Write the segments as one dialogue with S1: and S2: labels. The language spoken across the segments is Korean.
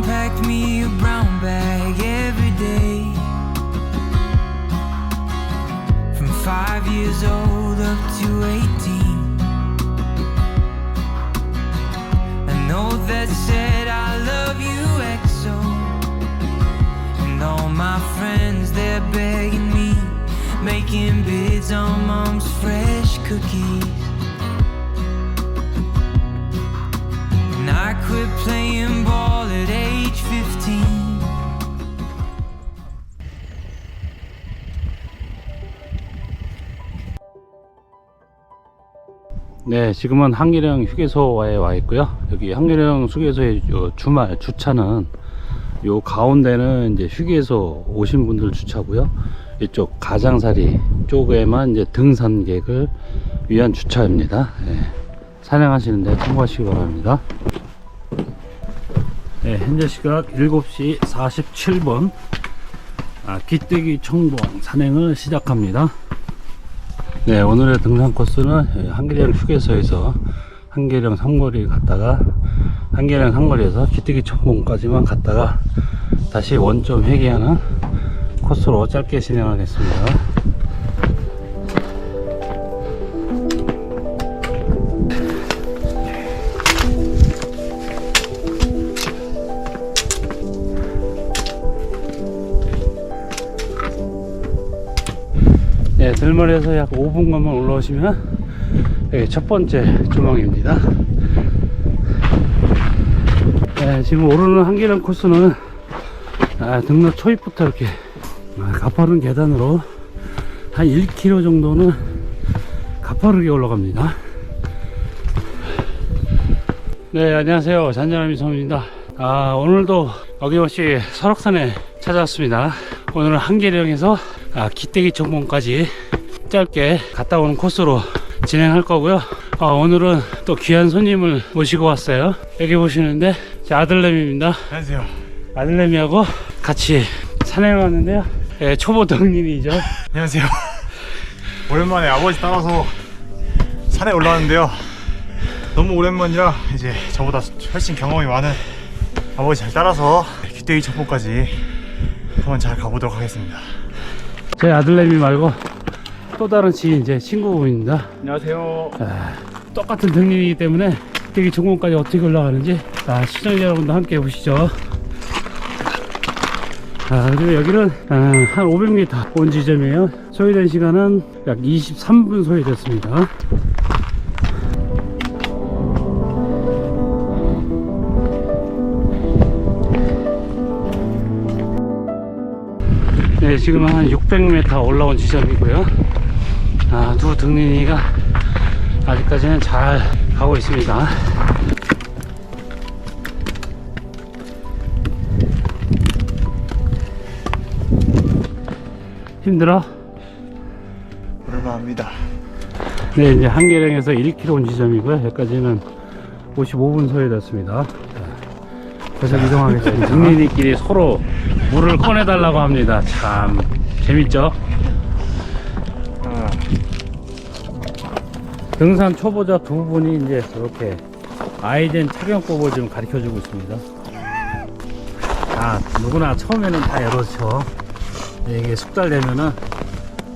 S1: Packed me a brown bag every day. From five years old up to 18. A note that said, I love you, XO. And all my friends, they're begging me, making bids on mom's fresh cookies. And I quit playing at age 15.
S2: 네, 지금은 한계령 휴게소에 와 있고요. 여기 한계령 휴게소의 요 주말 주차는 요 가운데는 이제 휴게소 오신 분들 주차고요. 이쪽 가장사리 쪽에만 이제 등산객을 위한 주차입니다. 네, 산행하시는데 참고하시기 바랍니다. 네, 현재 시각 7시 47분 아, 기대기 청봉 산행을 시작합니다. 네, 오늘의 등산 코스는 한계령 휴게소에서 한계령 삼거리 갔다가 한계령 삼거리에서 기뜨기 천봉까지만 갔다가 다시 원점 회귀하는 코스로 짧게 진행하겠습니다. 들머리에서 약 5분간만 올라오시면 여기 첫 번째 조망입니다. 네, 지금 오르는 한계령 코스는 아, 등로 초입부터 이렇게 아, 가파른 계단으로 한 1km 정도는 가파르게 올라갑니다. 네, 안녕하세요. 잔잔함이 섬입니다. 아, 오늘도 어김없이 설악산에 찾아왔습니다. 오늘은 한계령에서 아, 기대기 정봉까지 짧게 갔다 오는 코스로 진행할 거고요. 아, 오늘은 또 귀한 손님을 모시고 왔어요. 여기 보시는데 제 아들내미입니다.
S3: 안녕하세요.
S2: 아들내미하고 같이 산행을 왔는데요. 예, 초보 등린이죠.
S3: 안녕하세요. 오랜만에 아버지 따라서 산에 올라왔는데요. 너무 오랜만이라 이제 저보다 훨씬 경험이 많은 아버지 잘 따라서 귀때기 첩보까지 한번 잘 가보도록 하겠습니다.
S2: 제 아들내미 말고 또 다른 지인 제 친구분입니다.
S3: 안녕하세요.
S2: 아, 똑같은 등린이기 때문에 되게 종공까지 어떻게 올라가는지 아, 시청자 여러분도 함께 보시죠. 아, 그리고 여기는 아, 한 500m 온 지점이에요. 소요된 시간은 약 23분 소요됐습니다. 지금 한 600m 올라온 지점이고요. 아, 두 등린이가 아직까지는 잘 가고 있습니다. 힘들어?
S3: 얼마합니다.
S2: 네, 이제 한계령에서 1km 온 지점이고요. 여기까지는 55분 소요됐습니다. 계속 이동하겠습니다. 등린이끼리 서로 물을 꺼내달라고 합니다. 참 재밌죠?
S3: 아,
S2: 등산 초보자 두 분이 이제 이렇게 아이젠 착용법을 좀 가르쳐 주고 있습니다. 아, 누구나 처음에는 다 이렇죠. 네, 이게 숙달되면은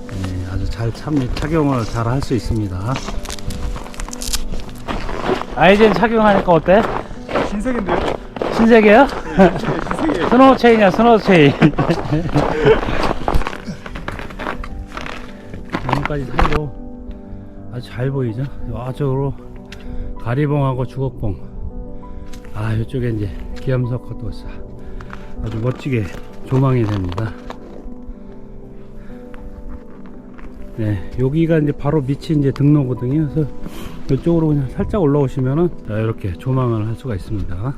S2: 네, 아주 잘 참, 착용을 잘 할 수 있습니다. 아이젠 착용하니까 어때?
S3: 흰색인데요?
S2: 신세계야?
S3: 흰색이에요.
S2: 스노우 체인이야, 스노우 체인. 여기까지 살고 아주 잘 보이죠? 이쪽으로 가리봉하고 주걱봉. 아, 이쪽에 이제 기암석도 또싹 아주 멋지게 조망이 됩니다. 네, 여기가 이제 바로 밑이 이제 등로거든요. 그래서 이쪽으로 그냥 살짝 올라오시면은 자, 이렇게 조망을 할 수가 있습니다.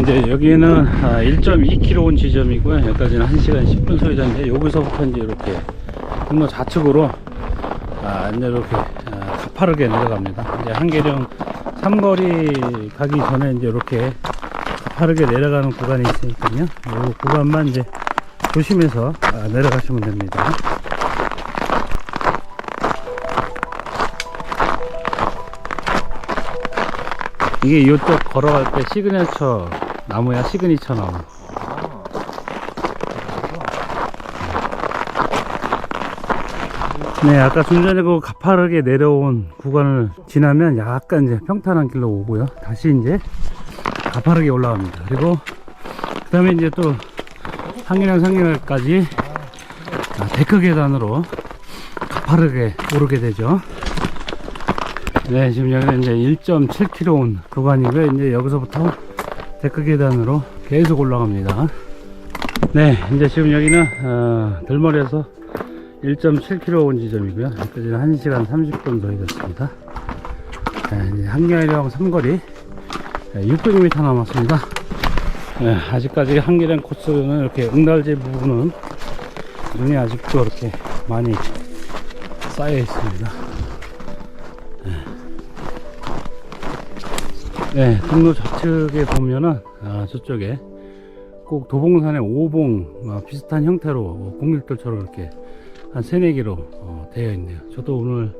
S2: 이제 여기는 1.2km 온 지점이고요. 여기까지는 1시간 10분 소요자인데 여기서부터 이제 이렇게 등로 좌측으로 아, 이제 이렇게 아, 가파르게 내려갑니다. 이제 한계령 삼거리 가기 전에 이제 이렇게 가파르게 내려가는 구간이 있으니까요. 이 구간만 이제 조심해서 아, 내려가시면 됩니다. 이게 이쪽 걸어갈 때 시그니처 나무야 시그니처 나무. 네, 아까 좀 전에 그 가파르게 내려온 구간을 지나면 약간 이제 평탄한 길로 오고요. 다시 이제 가파르게 올라갑니다. 그리고 그 다음에 이제 또 상계령 상계까지 아, 데크 계단으로 가파르게 오르게 되죠. 네, 지금 여기는 이제 1.7km 온 구간이고요. 이제 여기서부터 데크 계단으로 계속 올라갑니다. 네, 이제 지금 여기는 어, 들머리에서 1.7km 온 지점이고요. 여기까지는 1시간 30분 더해졌습니다. 네, 이제 한계령 삼거리 600m 남았습니다. 네, 아직까지 한계령 코스는 이렇게 응달제 부분은 눈이 아직도 이렇게 많이 쌓여 있습니다. 네, 등로 좌측에 보면은 아, 저쪽에 꼭 도봉산의 오봉 어, 비슷한 형태로 공길돌처럼 이렇게 한 세네 개로 어, 되어 있네요. 저도 오늘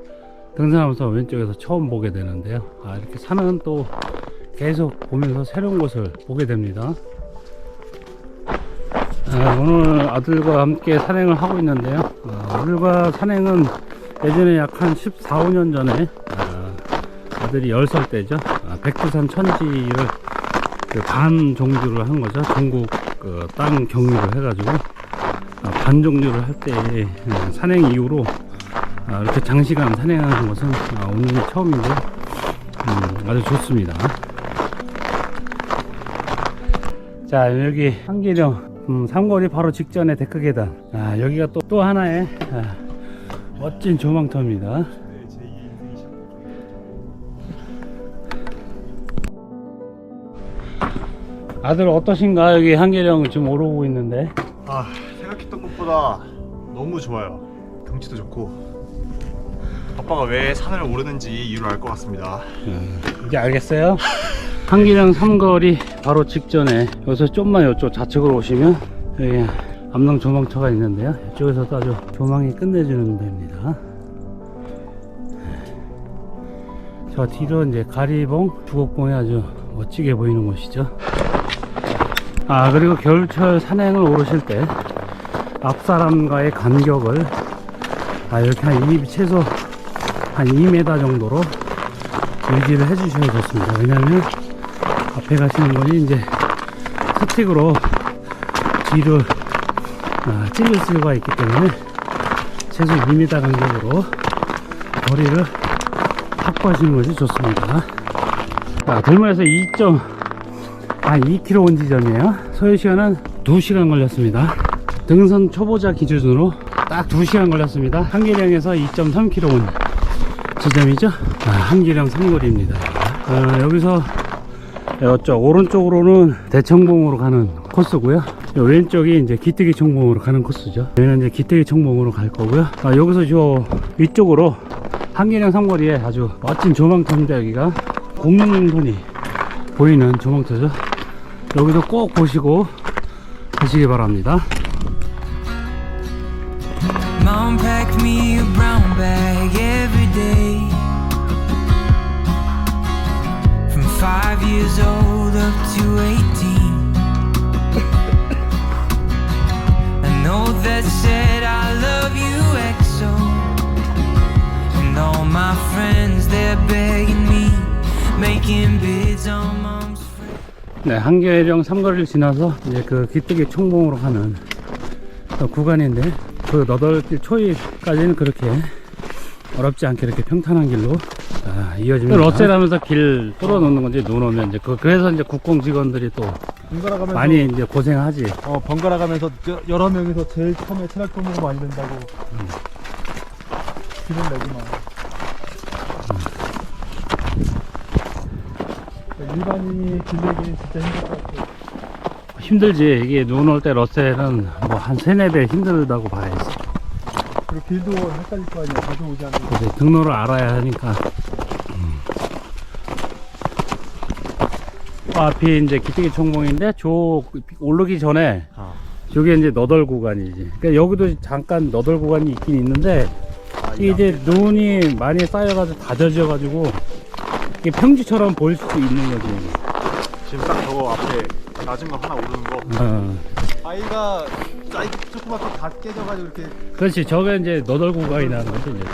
S2: 등산하면서 왼쪽에서 처음 보게 되는데요. 아, 이렇게 산은 또 계속 보면서 새로운 곳을 보게 됩니다. 아, 오늘 아들과 함께 산행을 하고 있는데요. 아, 아들과 산행은 예전에 약 한 14, 15년 전에 아, 아들이 10살 때죠. 아, 백두산 천지를 그 반 종주를 한 거죠. 전국 그 땅 경유를 해가지고 아, 반 종주를 할 때 산행 이후로 아, 이렇게 장시간 산행하는 것은 아, 오늘이 처음인데 음, 아주 좋습니다. 자 여기 한계령 음, 삼거리 바로 직전에 데크 계단 아, 여기가 또, 또 하나의 아, 멋진 조망터입니다. 아들 어떠신가 여기 한계령 지금 오르고 있는데
S3: 아 생각했던 것보다 너무 좋아요. 경치도 좋고 아빠가 왜 산을 오르는지 이유를 알 것 같습니다.
S2: 음, 이제 알겠어요? 한기령 삼거리 바로 직전에 여기서 좀만 이쪽 좌측으로 오시면 여기 암릉 조망터가 있는데요 이쪽에서도 아주 조망이 끝내주는 데입니다 저 뒤로 이제 가리봉 주곡봉이 아주 멋지게 보이는 곳이죠 아 그리고 겨울철 산행을 오르실 때 앞사람과의 간격을 아 이렇게 한 2, 최소 한 2m 정도로 유지를 해주셔야 좋습니다. 왜냐하면 앞에 가시는 분이 이제 스틱으로 뒤를 아, 찔릴 수가 있기 때문에 최소 2m 간격으로 거리를 확보하시는 것이 좋습니다. 자, 들문에서 2 점한 2km 온 지점이에요. 소요 시간은 2시간 걸렸습니다. 등선 초보자 기준으로 딱 2시간 걸렸습니다. 한계령에서 2.3km 온 지점이죠. 아, 한기령 삼거리입니다. 아, 여기서 이쪽 오른쪽으로는 대청봉으로 가는 코스고요. 요 왼쪽이 이제 기뜨기 청봉으로 가는 코스죠. 여기는 이제 기뜨기 청봉으로 갈 거고요. 아, 여기서 저 위쪽으로 한기령 삼거리에 아주 멋진 조망터인데 여기가 공룡선이 보이는 조망터죠. 여기도 꼭 보시고 가시기 바랍니다.
S1: Mom packed me a brown bag every day. From five years old up to 18. A note that said, I love you, XO. And all my friends, they're begging me, making bids on mom's fridge.
S2: 네, 한계령 삼거리를 지나서 이제 그 기뜨기 총봉으로 가는 그 구간인데 그 너덜길 초입까지는 그렇게 어렵지 않게 이렇게 평탄한 길로 아, 이어집니다. 러셀하면서 길 뚫어놓는 건지 눈 오면 이제 그, 그래서 이제 국공 직원들이 또
S4: 번갈아 가면서
S2: 많이 이제 고생하지.
S4: 어 번갈아 가면서 여- 여러 명이서 제일 처음에 트랙터 먹으면 많이 된다고 기분 내구만 일반인이 길내기 진짜 힘들 것 같아
S2: 힘들지. 이게 눈 올 때 러셀은 뭐 한 세네 배 힘들다고 봐야지.
S4: 그리고 길도 헷갈릴 거 아니야 자주 오지 않는
S2: 이제 등로를 알아야 하니까. 음. 어, 앞이 이제 기특기 총봉인데 저 오르기 전에
S3: 아.
S2: 저게 이제 너덜 구간이지. 그러니까 여기도 잠깐 너덜 구간이 있긴 있는데
S3: 아,
S2: 이게 이제 눈이 많이 쌓여가지고 다 젖어가지고 이게 평지처럼 보일 수도 있는 거지.
S3: 지금 딱 저거 앞에 낮은 거 하나 오르는 거.
S2: 어.
S4: 아이가 사이즈 조그맣게 다 깨져가지고 이렇게
S2: 그렇지. 저게 이제 너덜 구간이라는 거죠. 이제.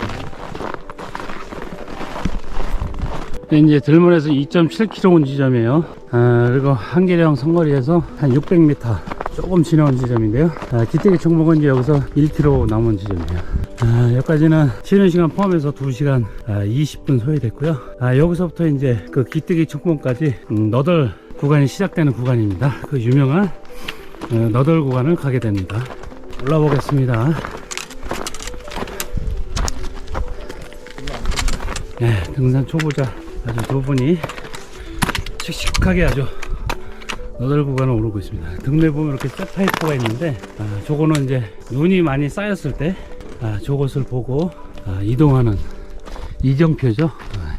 S2: 네, 이제 들문에서 2.7km 온 지점이에요. 아, 그리고 한계령 선거리에서 한 600m 조금 지나온 지점인데요. 아, 기대기 총목은 이제 여기서 1km 남은 지점이에요. 아, 여기까지는 쉬는 시간 포함해서 2시간 아, 20분 소요됐고요. 아, 여기서부터 이제 그 기대기 총목까지 음, 너덜 구간이 시작되는 구간입니다. 그 유명한 어, 너덜 구간을 가게 됩니다. 올라보겠습니다. 네, 등산 초보자 아주 두 분이 씩씩하게 아주 너덜 구간을 오르고 있습니다. 등로에 보면 이렇게 셋 파이프가 있는데, 아, 저거는 이제 눈이 많이 쌓였을 때, 아, 저것을 보고 아, 이동하는 이정표죠. 아.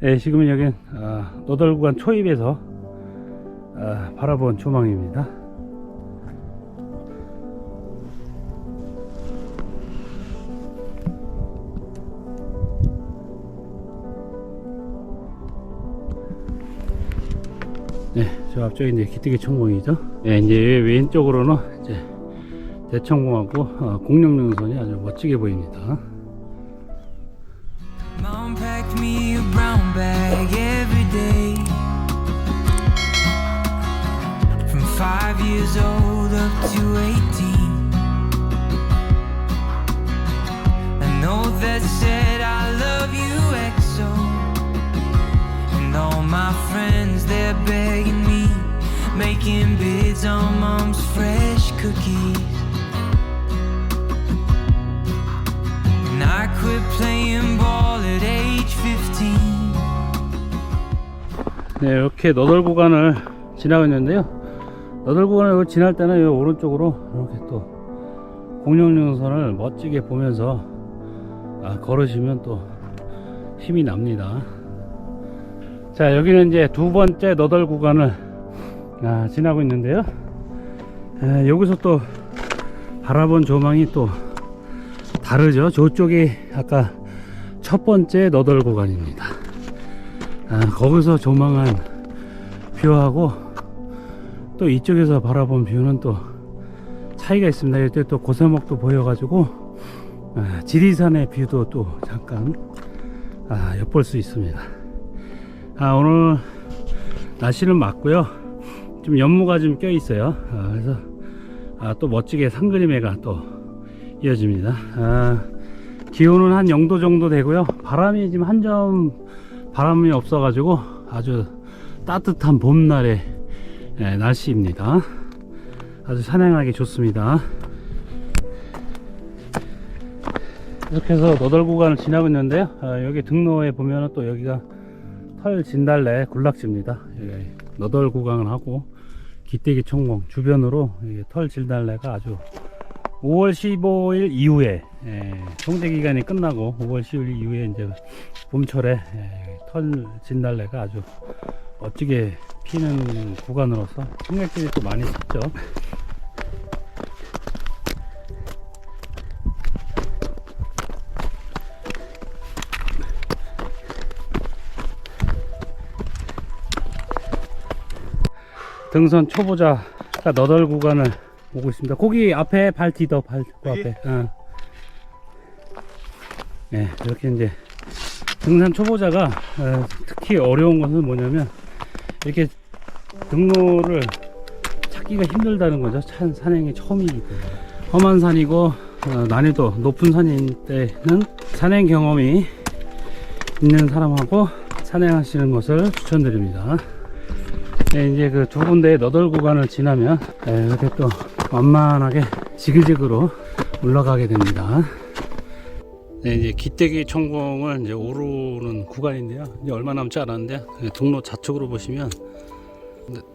S2: 네, 지금은 여긴 아, 너덜 구간 초입에서 아, 바라본 조망입니다. 네, 저 앞쪽에 이제 기뜨기 청봉이죠. 네, 이제 왼쪽으로는 이제 대청봉하고 어, 공룡능선이 아주 멋지게 보입니다.
S1: Mom packed me a brown bag every day. Five years old up to 18. A note that said, I love you, XO. And all my friends, they're begging me, making bids on mom's fresh cookies. And I quit playing ball at age 15.
S2: 네, 이렇게 너덜 구간을 지나고 있는데요. 너덜 구간을 지날 때는 이 오른쪽으로 이렇게 또 공룡능선을 멋지게 보면서 아, 걸으시면 또 힘이 납니다. 자, 여기는 이제 두 번째 너덜 구간을 아, 지나고 있는데요. 아, 여기서 또 바라본 조망이 또 다르죠. 저쪽이 아까 첫 번째 너덜 구간입니다. 아, 거기서 조망한 뷰하고 또 이쪽에서 바라본 뷰는 또 차이가 있습니다. 이때 또 고사목도 보여가지고 아, 지리산의 뷰도 또 잠깐 아, 엿볼 수 있습니다. 아, 오늘 날씨는 맑고요. 좀 연무가 좀 껴 있어요. 아, 그래서 아, 또 멋지게 상그림해가 또 이어집니다. 아, 기온은 한 0도 정도 되고요. 바람이 지금 한 점 바람이 없어가지고 아주 따뜻한 봄날의 예, 날씨입니다. 아주 산행하기 좋습니다. 이렇게 해서 너덜 구간을 지나고 있는데요. 아, 여기 등로에 보면 또 여기가 털 진달래 군락지입니다. 여기 너덜 구간을 하고 기대기 총공 주변으로 이털 진달래가 아주 5월 15일 이후에 예, 통제 기간이 끝나고 5월 15일 이후에 이제 봄철에 예, 털 진달래가 아주 멋지게 피는 구간으로서 승객들이 또 많이 찾죠. 등선 초보자가 너덜 구간을 오고 있습니다. 거기 앞에 발 디더 발그
S3: 여기?
S2: 앞에. 어. 네, 이렇게 이제 등산 초보자가 어, 특히 어려운 것은 뭐냐면 이렇게 등로를 찾기가 힘들다는 거죠. 산, 산행이 처음이기 때문에. 험한 산이고 어, 난이도 높은 산인 때는 산행 경험이 있는 사람하고 산행하시는 것을 추천드립니다. 네, 이제 그 두 군데의 너덜 구간을 지나면 네, 이렇게 또 완만하게 지그재그로 올라가게 됩니다. 네, 이제 기대기 총공을 이제 오르는 구간인데요. 이제 얼마 남지 않았는데 네, 등로 좌측으로 보시면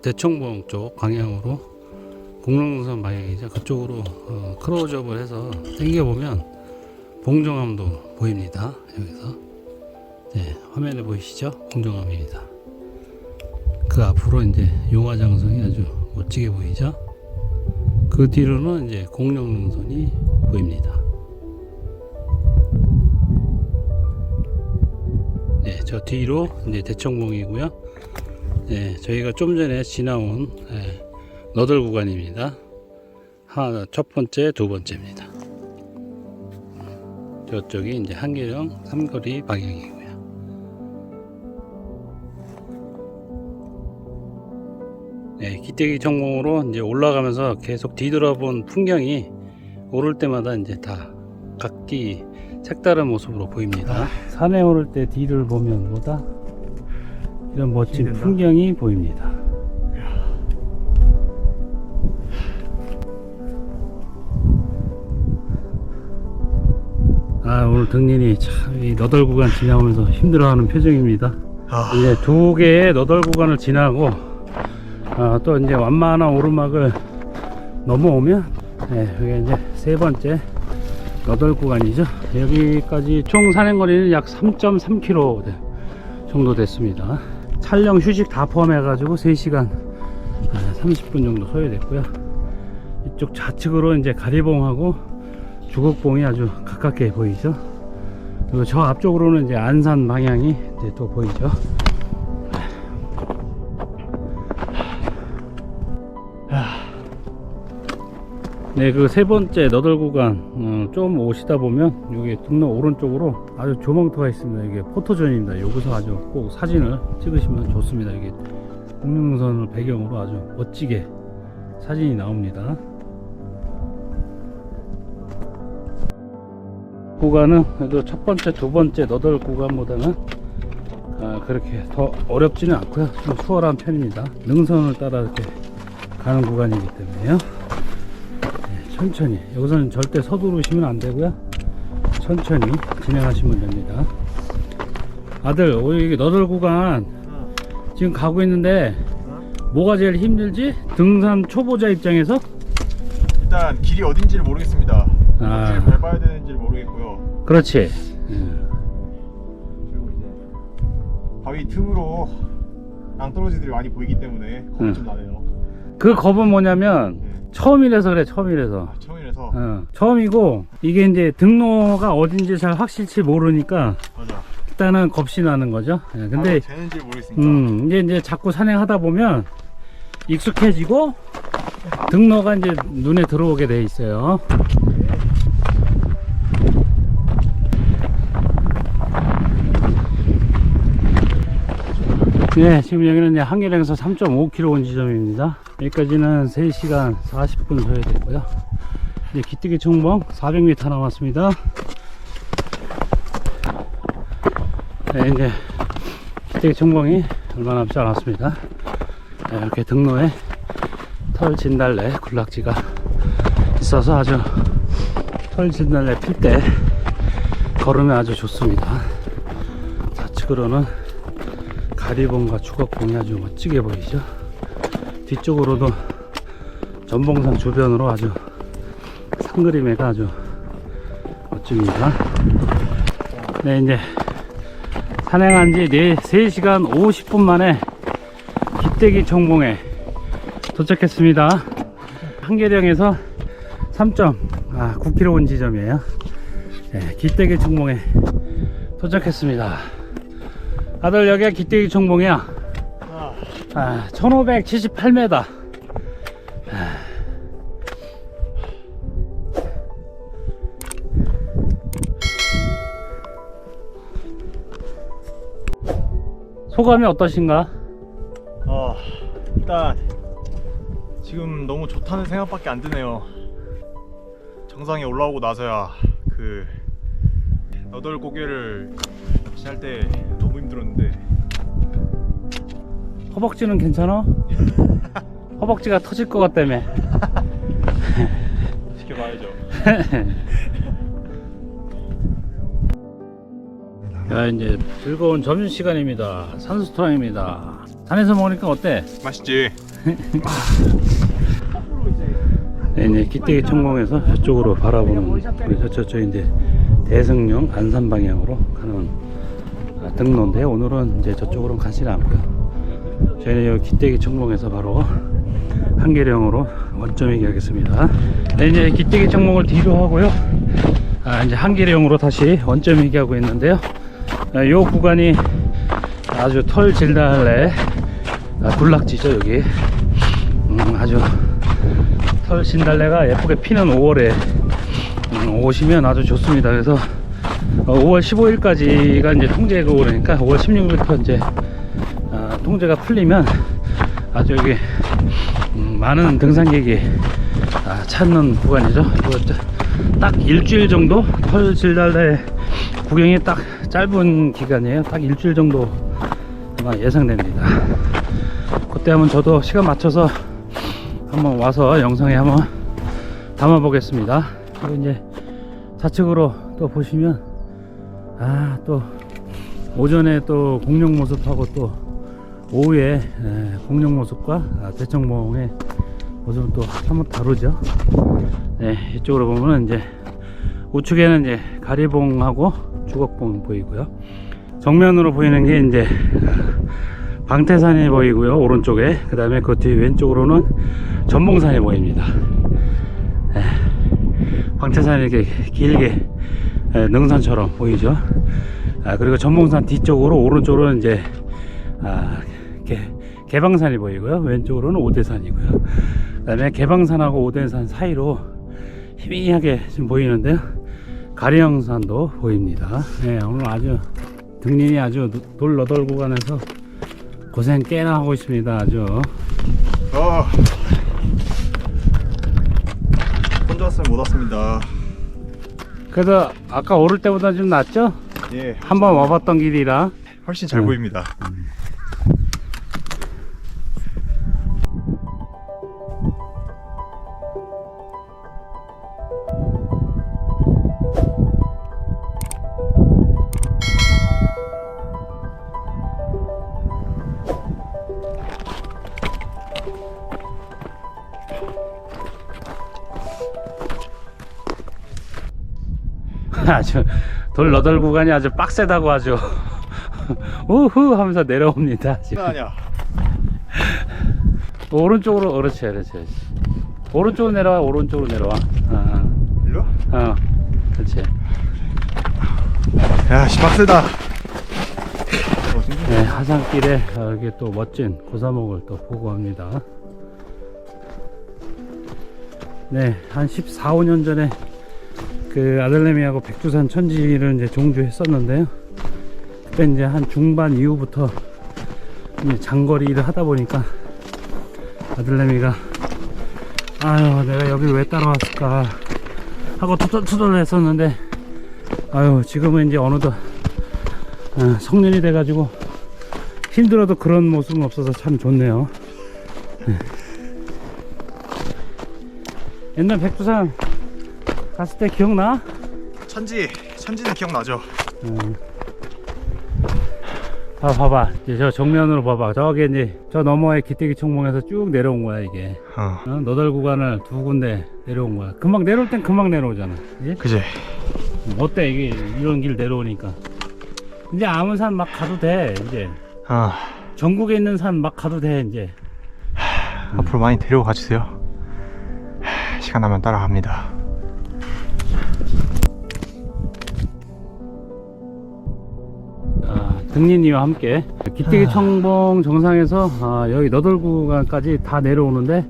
S2: 대청봉 쪽 방향으로 공릉선 방향이죠. 그쪽으로 어, 크로즈업을 해서 당겨 보면 봉정암도 보입니다. 여기서 네, 화면에 보이시죠? 봉정암입니다. 그 앞으로 이제 용화장성이 아주 멋지게 보이죠? 그 뒤로는 이제 공룡능선이 보입니다. 저 뒤로 이제 대청봉이고요. 네, 저희가 좀 전에 지나온 네, 너덜 구간입니다. 하나, 첫 번째, 두 번째입니다. 저쪽이 이제 한계령 삼거리 방향이고요. 네, 기대기 전공으로 이제 올라가면서 계속 뒤돌아본 풍경이 오를 때마다 이제 다 각기 색다른 모습으로 보입니다. 산에 오를 때 뒤를 보면 뭐다? 이런 멋진
S3: 힘든다.
S2: 풍경이 보입니다. 아 오늘 등린이 참이 너덜 구간 지나오면서 힘들어하는 표정입니다.
S3: 아,
S2: 이제 두 개의 너덜 구간을 지나고 아, 또 이제 완만한 오르막을 넘어오면 네, 여기 이제 세 번째 너덜 구간이죠. 여기까지 총 산행거리는 약 3.3km 정도 됐습니다. 촬영 휴식 다 포함해 가지고 3시간 30분 정도 소요됐고요. 이쪽 좌측으로 이제 가리봉하고 주곡봉이 아주 가깝게 보이죠. 그리고 저 앞쪽으로는 이제 안산 방향이 이제 또 보이죠. 네, 그 세 번째 너덜 구간 어, 좀 오시다 보면 여기 등로 오른쪽으로 아주 조망터가 있습니다. 이게 포토존입니다. 여기서 아주 꼭 사진을 찍으시면 좋습니다. 이게 공룡선을 배경으로 아주 멋지게 사진이 나옵니다. 구간은 그래도 첫 번째, 두 번째 너덜 구간보다는 아, 그렇게 더 어렵지는 않고요. 좀 수월한 편입니다. 능선을 따라 이렇게 가는 구간이기 때문에요. 네, 천천히. 여기서는 절대 서두르시면 안 되고요. 천천히 진행하시면 됩니다. 아들, 오늘 이게 너덜 구간 지금 가고 있는데 뭐가 제일 힘들지? 등산 초보자 입장에서?
S3: 일단 길이 어딘지를 모르겠습니다.
S2: 아.
S3: 어디를 밟아야 되는지 를 모르겠고요.
S2: 그렇지. 예.
S3: 그리고 이제 바위 틈으로 낭떠러지들이 많이 보이기 때문에 겁이
S2: 응.
S3: 좀 나네요.
S2: 그 겁은 뭐냐면
S3: 네.
S2: 처음이라서 그래 처음이라서
S3: 처음이라서
S2: 어, 처음이고 이게 이제 등로가 어딘지 잘 확실치 모르니까
S3: 맞아.
S2: 일단은 겁이 나는 거죠 예, 근데
S3: 바로 되는지 모르겠으니까.
S2: 음 이제 이제 자꾸 산행하다 보면 익숙해지고 등로가 이제 눈에 들어오게 돼 있어요 네, 지금 여기는 이제 한계령에서 3.5km 온 지점입니다. 여기까지는 3시간 40분 소요됐고요. 이제 기뜨기 총봉 400m 남았습니다. 네, 이제 기뜨기 총봉이 얼마 남지 않았습니다. 네, 이렇게 등로에 털 진달래 군락지가 있어서 아주 털 진달래 필 때 걸으면 아주 좋습니다. 좌측으로는 가리봉과 추곡봉이 아주 멋지게 보이죠. 뒤쪽으로도 전봉산 주변으로 아주 상그림해가 아주 멋집니다. 네, 이제 산행한 지 3시간 50분 만에 기대기 청봉에 도착했습니다. 한계령에서 3.9km 온 지점이에요. 네, 기대기 청봉에 도착했습니다. 아들 여기가 기대기 총봉이야.
S3: 아,
S2: 아, 1578m. 소감이 어떠신가?
S3: 어, 일단 지금 너무 좋다는 생각밖에 안 드네요. 정상에 올라오고 나서야 그 너덜 고개를 시할 때 들었는데
S2: 허벅지는 괜찮아? 허벅지가 터질 것 같다며.
S3: 지켜봐야죠.
S2: 야, 이제 즐거운 점심 시간입니다. 산수토랑입니다. 산에서 먹으니까 어때?
S3: 맛있지?
S2: 네, 이제 기대기 천공에서 저쪽으로 바라보는 우리 저, 저쪽 이제 대승령 안산 방향으로 가는 아, 등로인데 오늘은 이제 저쪽으로 가지 않고요. 저희는 여기 기대기 천공에서 바로 한계령으로 원점이기 하겠습니다. 네, 이제 기대기 천공을 뒤로 하고요. 아, 이제 한계령으로 다시 원점이기 하고 있는데요. 아, 요 구간이 아주 털 질달래 아, 군락지죠 여기. 음, 아주 털 진달래가 예쁘게 피는 5월에 음, 오시면 아주 좋습니다. 그래서 어, 5월 15일까지가 이제 통제가 오르니까 5월 16일부터 이제 아, 통제가 풀리면 아주 여기 음, 많은 등산객이 아, 찾는 구간이죠. 딱 일주일 정도 털 진달래 구경이 딱 짧은 기간이에요. 딱 일주일 정도 아마 예상됩니다. 그때 한번 저도 시간 맞춰서 한번 와서 영상에 한번 담아 보겠습니다. 그리고 이제 좌측으로 또 보시면 아 또 오전에 또 공룡 모습하고 또 오후에 에, 공룡 모습과 아, 대청봉의 모습은 또 한번 다르죠. 네, 이쪽으로 보면 이제 우측에는 이제 가리봉하고 주걱봉 보이고요. 정면으로 보이는 게 이제 방태산이 보이고요 오른쪽에 그 다음에 그 뒤 왼쪽으로는 전봉산이 보입니다 예, 방태산이 이렇게 길게 예, 능선처럼 보이죠? 아, 그리고 전봉산 뒤쪽으로 오른쪽으로는 이제 아, 개, 개방산이 보이고요. 왼쪽으로는 오대산이고요. 그 다음에 개방산하고 오대산 사이로 희미하게 지금 보이는데요. 가리영산도 보입니다. 예, 오늘 아주 등린이 아주 돌 너덜 구간에서 고생 꽤나 하고 있습니다. 아주.
S3: 어. 혼자 왔으면 못 왔습니다.
S2: 그래도 아까 오를 때보다 좀 낫죠?
S3: 예,
S2: 한번 와봤던 길이라
S3: 훨씬 잘
S2: 음.
S3: 보입니다.
S2: 아주 돌 너덜 구간이 아주 빡세다고 아주 우후 하면서 내려옵니다 지금.
S3: 아니야.
S2: 오른쪽으로 그렇지 그렇지 그렇지. 오른쪽으로 내려와 오른쪽으로 내려와 어,
S3: 일로?
S2: 어, 어. 그렇지
S3: 야, 씨 빡세다.
S2: 네, 하산길에 어, 여기 또 멋진 고사목을 또 보고 합니다. 네, 한 14, 5년 전에 그 아들내미하고 백두산 천지를 이제 종주했었는데요. 그때 이제 한 중반 이후부터 이제 장거리 일을 하다 보니까 아들내미가 아유, 내가 여길 왜 따라왔을까 하고 투덜투덜 했었는데 아유, 지금은 이제 어느덧 어, 성년이 돼가지고 힘들어도 그런 모습은 없어서 참 좋네요. 네. 옛날 백두산 갔을 때 기억나?
S3: 천지, 천지는 기억나죠?
S2: 음. 아, 봐봐. 이제 저 정면으로 봐봐. 저기 이제 저 너머에 기대기 총봉에서 쭉 내려온 거야, 이게.
S3: 어,
S2: 어? 너덜 구간을 두 군데 내려온 거야. 금방 내려올 땐 금방 내려오잖아. 그지?
S3: 그지?
S2: 어때, 이게 이런 길 내려오니까. 이제 아무 산 막 가도 돼, 이제.
S3: 아,
S2: 전국에 있는 산 막 가도 돼, 이제.
S3: 앞으로 많이 데려가 주세요. 하, 시간 나면 따라갑니다.
S2: 등린이와 함께 기대기 청봉 정상에서 아, 여기 너덜구간까지 다 내려오는데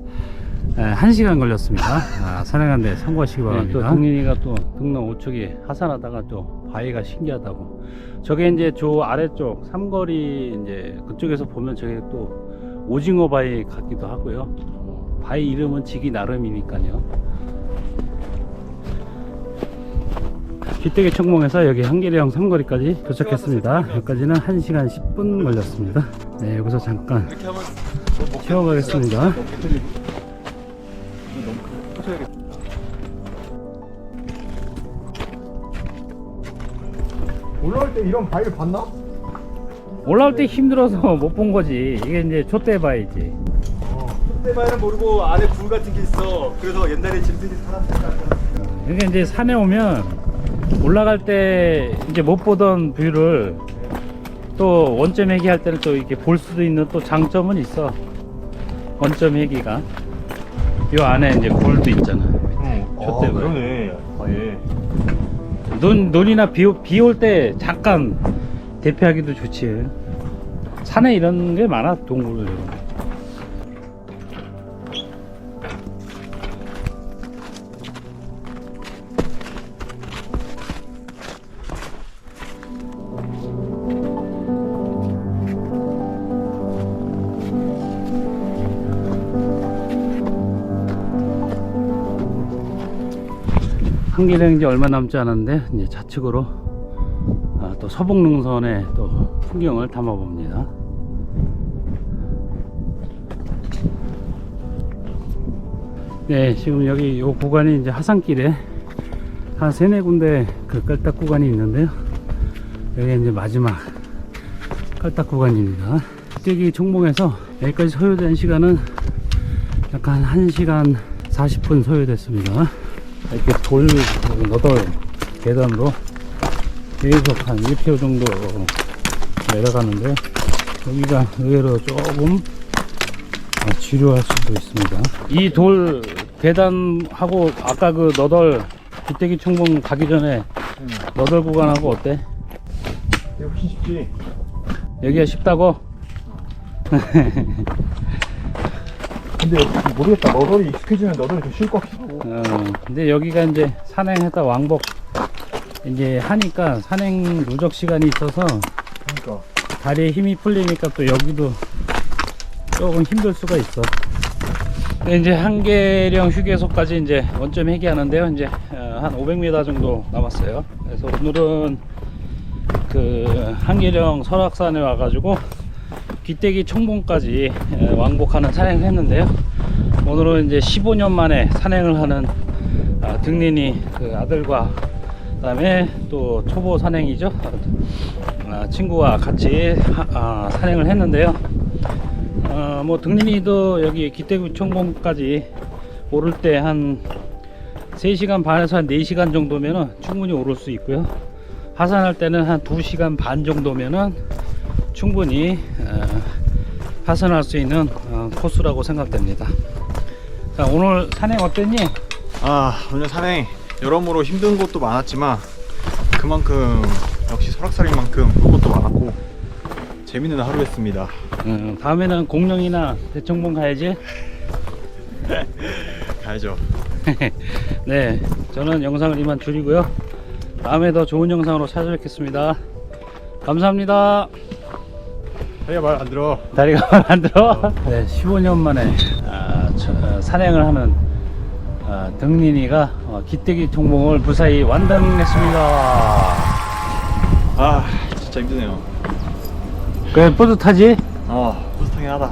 S2: 에, 한 시간 걸렸습니다. 아, 산행한데 참고하시기 바랍니다. 또 등린이가 또 등로 우측이 하산하다가 또 바위가 신기하다고. 저게 이제 저 아래쪽 삼거리 이제 그쪽에서 보면 저게 또 오징어 바위 같기도 하고요. 바위 이름은 지기 나름이니까요. 기대기 청봉에서 여기 한계령 삼거리까지 도착했습니다. 여기까지는 1시간 10분 걸렸습니다. 네, 여기서 잠깐 쉬어가겠습니다.
S3: 올라올 때 이런 바위를 봤나?
S2: 올라올 때 힘들어서 못 본 거지. 이게 이제 촛대 바위지.
S4: 그때만은 모르고 안에 굴 같은 게 있어. 그래서 옛날에 짐들이 살았을까.
S2: 그러니까 이제 산에 오면 올라갈 때 이제 못 보던 뷰를 또 원점 회기 할 때는 또 이렇게 볼 수도 있는 또 장점은 있어. 원점 회기가 요 안에 이제 굴도 있잖아. 저 때문에.
S3: 그러네. 아예.
S2: 눈 눈이나 비올 때 잠깐 대피하기도 좋지. 산에 이런 게 많아 동굴. 한길행 이제 얼마 남지 않았는데 이제 좌측으로 아, 또 서북능선의 또 풍경을 담아 봅니다. 네, 지금 여기 이 구간이 이제 하산길에 한 세네 군데 그 깔딱 구간이 있는데요. 여기 이제 마지막 깔딱 구간입니다. 뛰기 총봉에서 여기까지 소요된 시간은 약간 1시간 40분 소요됐습니다. 이렇게 돌 너덜 계단으로 계속 한 1km 정도 내려가는데 여기가 의외로 조금 아, 지루할 수도 있습니다. 이 돌 계단하고 아까 그 너덜 빗대기 총봉 가기 전에 너덜 구간하고 어때?
S3: 이게 훨씬 쉽지.
S2: 여기가 쉽다고?
S3: 근데 모르겠다. 너덜이 익숙해지면 너덜이 좀 쉬울 것 같기도 하고.
S2: 어, 근데 여기가 이제 산행했다 왕복 이제 하니까 산행 누적 시간이 있어서
S3: 그러니까.
S2: 다리에 힘이 풀리니까 또 여기도 조금 힘들 수가 있어. 근데 이제 한계령 휴게소까지 이제 원점 회귀하는데요. 이제 어, 한 500m 정도 남았어요. 그래서 오늘은 그 한계령 설악산에 와가지고 귀때기 총봉까지 에, 왕복하는 산행을 했는데요. 오늘은 이제 15년 만에 산행을 하는 아, 등린이 그 아들과 그다음에 또 초보 산행이죠. 아, 친구와 같이 하- 아, 산행을 했는데요. 어, 뭐 등린이도 여기 기대구 총봉까지 오를 때 한 3시간 반에서 한 4시간 정도면은 충분히 오를 수 있고요. 하산할 때는 한 2시간 반 정도면은 충분히 어, 하산할 수 있는 어, 코스라고 생각됩니다. 자, 오늘 산행 어땠니?
S3: 아 오늘 산행 여러모로 힘든 곳도 많았지만 그만큼 역시 설악산인 만큼 볼 것도 많았고 재밌는 하루였습니다.
S2: 어, 다음에는 공룡이나 대청봉 가야지.
S3: 가야죠.
S2: 네, 저는 영상을 이만 줄이고요. 다음에 더 좋은 영상으로 찾아뵙겠습니다. 감사합니다.
S3: 자기가 말 안 들어.
S2: 다리가 말 안 들어? 네, 15년 만에 아, 저, 어, 산행을 하는 아, 등린이가 어, 기대기 총봉을 무사히 완등했습니다.
S3: 아 진짜 힘드네요.
S2: 그래 뿌듯하지?
S3: 아 뿌듯하긴 하다.